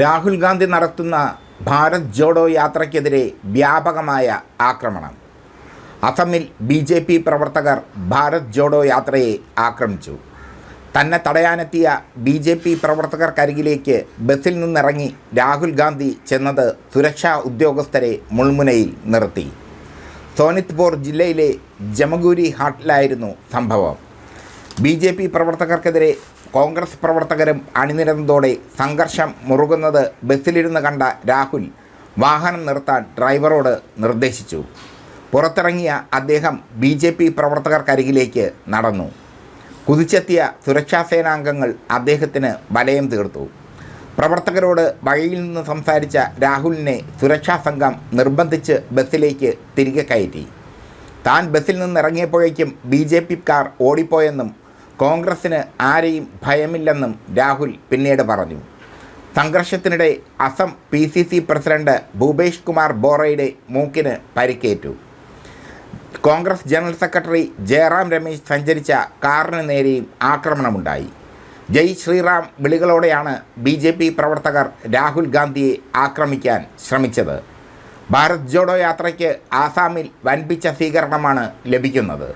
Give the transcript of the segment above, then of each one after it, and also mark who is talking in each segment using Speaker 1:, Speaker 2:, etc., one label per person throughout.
Speaker 1: രാഹുൽ ഗാന്ധി നടത്തുന്ന ഭാരത് ജോഡോ യാത്രയ്ക്കെതിരെ വ്യാപകമായ ആക്രമണം. അസമിൽ ബി ജെ പി പ്രവർത്തകർ ഭാരത് ജോഡോ യാത്രയെ ആക്രമിച്ചു. തന്നെ തടയാനെത്തിയ ബി ജെ പി പ്രവർത്തകർക്കരികിലേക്ക് ബസ്സിൽ നിന്നിറങ്ങി രാഹുൽ ഗാന്ധി ചെന്നത് സുരക്ഷാ ഉദ്യോഗസ്ഥരെ മുൾമുനയിൽ നിർത്തി. സോനിത്പൂർ ജില്ലയിലെ ജമഗൂരി ഹാട്ടിലായിരുന്നു സംഭവം. ബി ജെ പി പ്രവർത്തകർക്കെതിരെ കോൺഗ്രസ് പ്രവർത്തകരും അണിനിരന്നതോടെ സംഘർഷം മുറുകുന്നത് ബസ്സിലിരുന്ന് കണ്ട രാഹുൽ വാഹനം നിർത്താൻ ഡ്രൈവറോട് നിർദ്ദേശിച്ചു. പുറത്തിറങ്ങിയ അദ്ദേഹം ബി ജെ പി പ്രവർത്തകർക്കരികിലേക്ക് നടന്നു. കുതിച്ചെത്തിയ സുരക്ഷാ സേനാംഗങ്ങൾ അദ്ദേഹത്തിന് വലയം തീർത്തു. പ്രവർത്തകരോട് വഴിയിൽ നിന്ന് സംസാരിച്ച രാഹുലിനെ സുരക്ഷാ സംഘം നിർബന്ധിച്ച് ബസ്സിലേക്ക് തിരികെ കയറ്റി. താൻ ബസ്സിൽ നിന്നിറങ്ങിയപ്പോഴേക്കും ബി ജെ കാർ ഓടിപ്പോയെന്നും കോൺഗ്രസ്സിന് ആരെയും ഭയമില്ലെന്നും രാഹുൽ പിന്നീട് പറഞ്ഞു. സംഘർഷത്തിനിടെ Assam P C C president Bhupesh Kumar ബോറയുടെ മൂക്കിന് പരിക്കേറ്റു. കോൺഗ്രസ് ജനറൽ സെക്രട്ടറി ജയറാം രമേശ് സഞ്ചരിച്ച കാറിന് നേരെയും ആക്രമണമുണ്ടായി. ജയ് ശ്രീറാം വിളികളോടെയാണ് ബി ജെ പി പ്രവർത്തകർ രാഹുൽ ഗാന്ധിയെ ആക്രമിക്കാൻ ശ്രമിച്ചത്. ഭാരത് ജോഡോ യാത്രയ്ക്ക് ആസാമിൽ വൻപിച്ച സ്വീകരണമാണ് ലഭിക്കുന്നത്.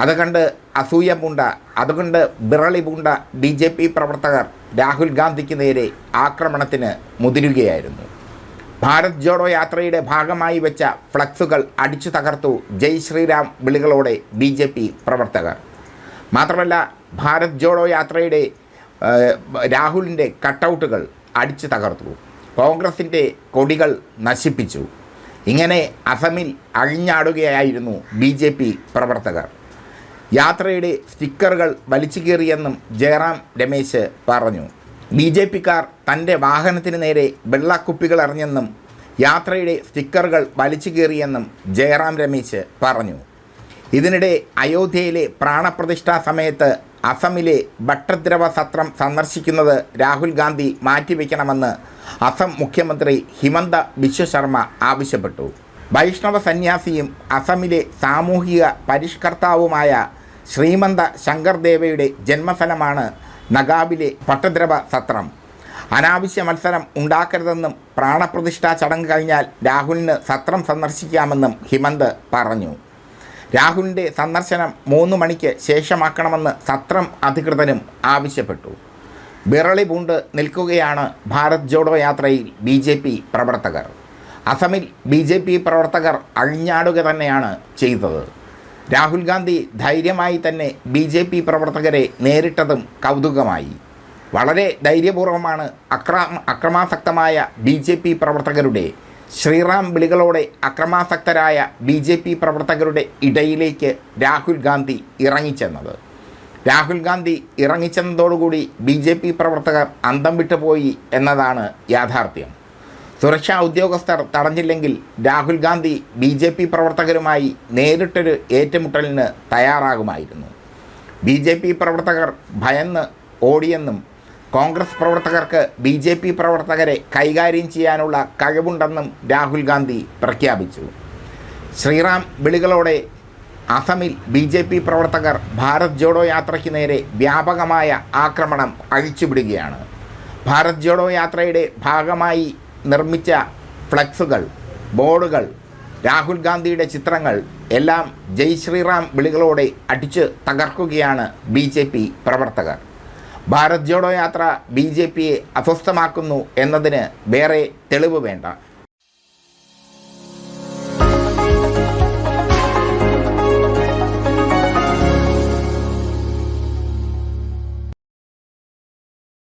Speaker 1: അത് കണ്ട് അസൂയ പൂണ്ട അതുകൊണ്ട് വിറളി പൂണ്ട ബി ജെ പി പ്രവർത്തകർ രാഹുൽ ഗാന്ധിക്ക് നേരെ ആക്രമണത്തിന് മുതിരുകയായിരുന്നു. ഭാരത് ജോഡോ യാത്രയുടെ ഭാഗമായി വെച്ച ഫ്ലക്സുകൾ അടിച്ചു തകർത്തു ജയ് ശ്രീറാം വിളികളോടെ ബി ജെ പി പ്രവർത്തകർ. മാത്രമല്ല ഭാരത് ജോഡോ യാത്രയുടെ രാഹുലിന്റെ കട്ടൗട്ടുകൾ അടിച്ചു തകർത്തു. കോൺഗ്രസിന്റെ കൊടികൾ നശിപ്പിച്ചു. ഇങ്ങനെ അസമിൽ അഴിഞ്ഞാടുകയായിരുന്നു ബി പ്രവർത്തകർ. യാത്രയുടെ സ്റ്റിക്കറുകൾ വലിച്ചു കീറിയെന്നും ജയറാം രമേശ് പറഞ്ഞു. ബി ജെ പിക്കാർ തന്റെ വാഹനത്തിന് നേരെ വെള്ളക്കുപ്പികൾ എറിഞ്ഞെന്നും യാത്രയുടെ സ്റ്റിക്കറുകൾ വലിച്ചു കീറിയെന്നും ജയറാം രമേശ് പറഞ്ഞു. ഇതിനിടെ അയോധ്യയിലെ പ്രാണപ്രതിഷ്ഠാ സമയത്ത് അസമിലെ ഭട്ടദ്രവ സത്രം സന്ദർശിക്കുന്നത് രാഹുൽ ഗാന്ധി മാറ്റിവെക്കണമെന്ന് അസം മുഖ്യമന്ത്രി ഹിമന്ത ബിശ്വശർമ്മ ആവശ്യപ്പെട്ടു. വൈഷ്ണവ സന്യാസിയും അസമിലെ സാമൂഹിക പരിഷ്കർത്താവുമായ ശ്രീമന്ത ശങ്കർദേവയുടെ ജന്മഫലമാണ് നഗാബിലെ പട്ടദ്രവ സത്രം. അനാവശ്യ മത്സരം ഉണ്ടാക്കരുതെന്നും പ്രാണപ്രതിഷ്ഠാ ചടങ്ങ് കഴിഞ്ഞാൽ രാഹുലിന് സത്രം സന്ദർശിക്കാമെന്നും ഹിമന്ത് പറഞ്ഞു. രാഹുലിന്റെ സന്ദർശനം മൂന്ന് മണിക്ക് ശേഷമാക്കണമെന്ന് സത്രം അധികൃതരും ആവശ്യപ്പെട്ടു. വിറളി പൂണ്ട് നിൽക്കുകയാണ് ഭാരത് ജോഡോ യാത്രയിൽ ബി ജെ പി പ്രവർത്തകർ. അസമിൽ ബി ജെ പി പ്രവർത്തകർ അഴിഞ്ഞാടുക തന്നെയാണ് ചെയ്തത്. രാഹുൽ ഗാന്ധി ധൈര്യമായി തന്നെ ബി ജെ പി പ്രവർത്തകരെ നേരിട്ടതും കൗതുകമായി. വളരെ ധൈര്യപൂർവമാണ് അക്രമ അക്രമാസക്തമായ ബി ജെ പി പ്രവർത്തകരുടെ ശ്രീറാം വിളികളോടെ അക്രമാസക്തരായ ബി ജെ പി പ്രവർത്തകരുടെ ഇടയിലേക്ക് രാഹുൽ ഗാന്ധി ഇറങ്ങിച്ചെന്നത്. രാഹുൽ ഗാന്ധി ഇറങ്ങിച്ചെന്നതോടുകൂടി ബി ജെ പി പ്രവർത്തകർ അന്തം വിട്ടുപോയി എന്നതാണ് യാഥാർത്ഥ്യം. സുരക്ഷാ ഉദ്യോഗസ്ഥർ തടഞ്ഞില്ലെങ്കിൽ Rahul Gandhi B J P പ്രവർത്തകരുമായി നേരിട്ടൊരു ഏറ്റുമുട്ടലിന് തയ്യാറാകുമായിരുന്നു. ബി ജെ പി പ്രവർത്തകർ ഭയന്ന് ഓടിയെന്നും കോൺഗ്രസ് പ്രവർത്തകർക്ക് ബി ജെ പി പ്രവർത്തകരെ കൈകാര്യം ചെയ്യാനുള്ള കഴിവുണ്ടെന്നും രാഹുൽ ഗാന്ധി പ്രഖ്യാപിച്ചു. ശ്രീറാം വിളികളോടെ അസമിൽ ബി ജെ പി പ്രവർത്തകർ ഭാരത് ജോഡോ യാത്രയ്ക്ക് നേരെ വ്യാപകമായ ആക്രമണം അഴിച്ചുവിടുകയാണ്. ഭാരത് ജോഡോ യാത്രയുടെ ഭാഗമായി നിർമ്മിച്ച ഫ്ലക്സുകൾ ബോർഡുകൾ രാഹുൽ ഗാന്ധിയുടെ ചിത്രങ്ങൾ എല്ലാം ജയ് ശ്രീറാം വിളികളോടെ അടിച്ച് തകർക്കുകയാണ് ബി ജെ പി പ്രവർത്തകർ. ഭാരത് ജോഡോ യാത്ര ബി ജെ പിയെ അസ്വസ്ഥമാക്കുന്നു എന്നതിന് വേറെ തെളിവ് വേണ്ട.